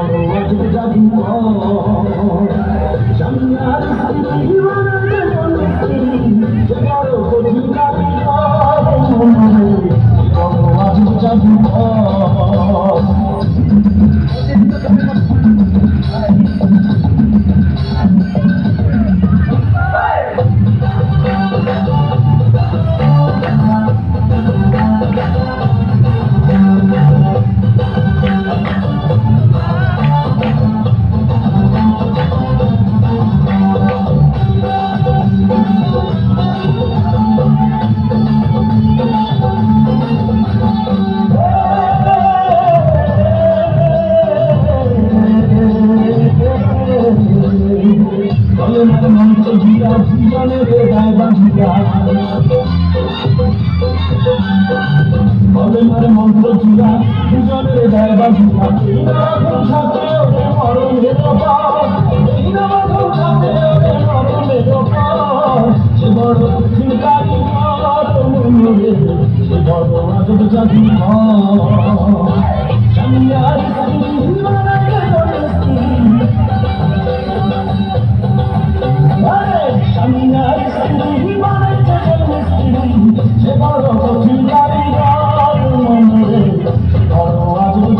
ভগবান মন্ত্র চূড়া দুজনের দেয় বাজুকা সাথে ওরে মরণের কপাল এই নামাজও সাথে ওরে মরণের কপাল সে বড় চিন্তারি মনে সে বড় আজব জাতি স্বামী আর